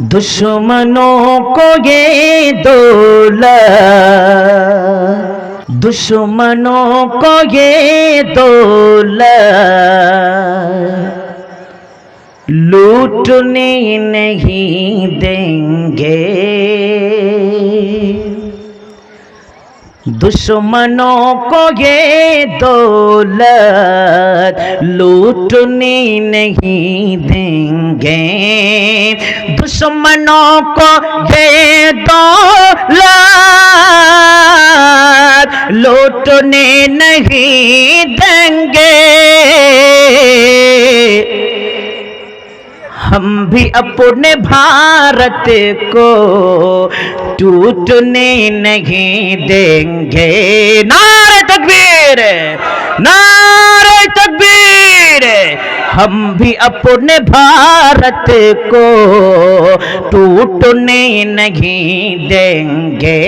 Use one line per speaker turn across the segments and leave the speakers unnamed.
दुश्मनों को ये दौलत दुश्मनों को ये दौलत लूटने नहीं देंगे। दुश्मनों को ये दौलत लूटने नहीं देंगे। दुश्मनों को ये दौलत लूटने नहीं देंगे। हम भी अपने भारत को टूटने नहीं देंगे। नारे तकबीर नारे तकबीर। हम भी अपने भारत को टूटने नहीं देंगे।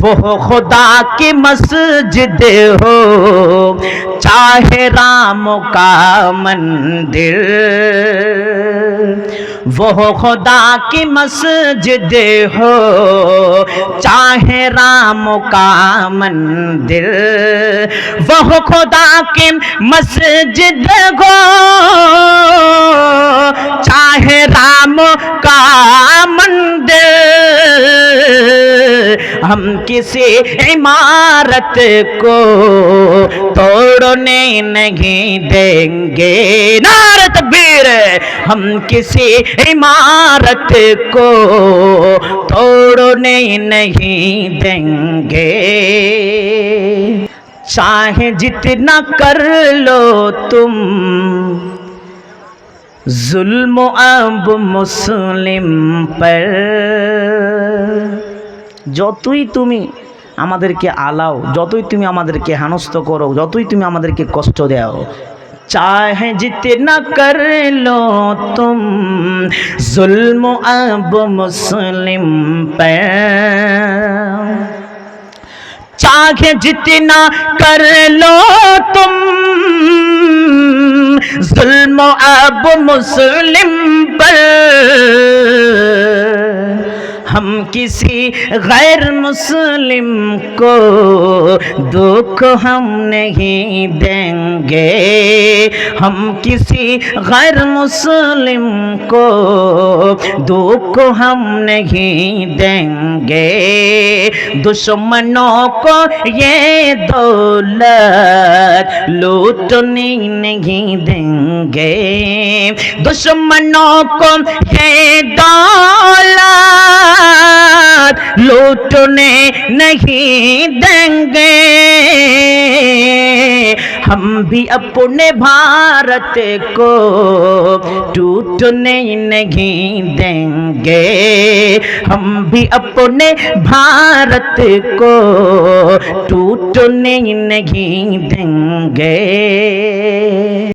वो खुदा की मस्जिद हो, चाहे राम का मंदिर। वो खुदा की मस्जिद हो, चाहे राम का मंदिर। वो खुदा की मस्जिद हो, चाहे राम का मंदिर हम किसी इमारत को तोड़ने नहीं देंगे। नारत बीर हम किसी इमारत को तोड़ने नहीं देंगे। चाहे जितना कर लो तुम, जुल्म अब मुस्लिम पर। যতই তুমি আমাদেরকে আলাও, যতই তুমি আমাদেরকে হেনস্থ করো, যতই তুমি আমাদেরকে কষ্ট দেও চাহে জিতনা না করল তুম। জুলম আব মুসলিম পে চাহে জিতে না করল তুম। জুলম আব মুসলিম পর। हम किसी गैर मुस्लिम को दुख हम नहीं देंगे। हम किसी गैर मुस्लिम को दुख हम नहीं देंगे। दुश्मनों को ये दौलत लूटने नहीं देंगे। दुश्मनों को ये दौलत लूटने नहीं देंगे। हम भी अपने भारत को टूटने नहीं देंगे। हम भी अपने भारत को टूटने नहीं देंगे।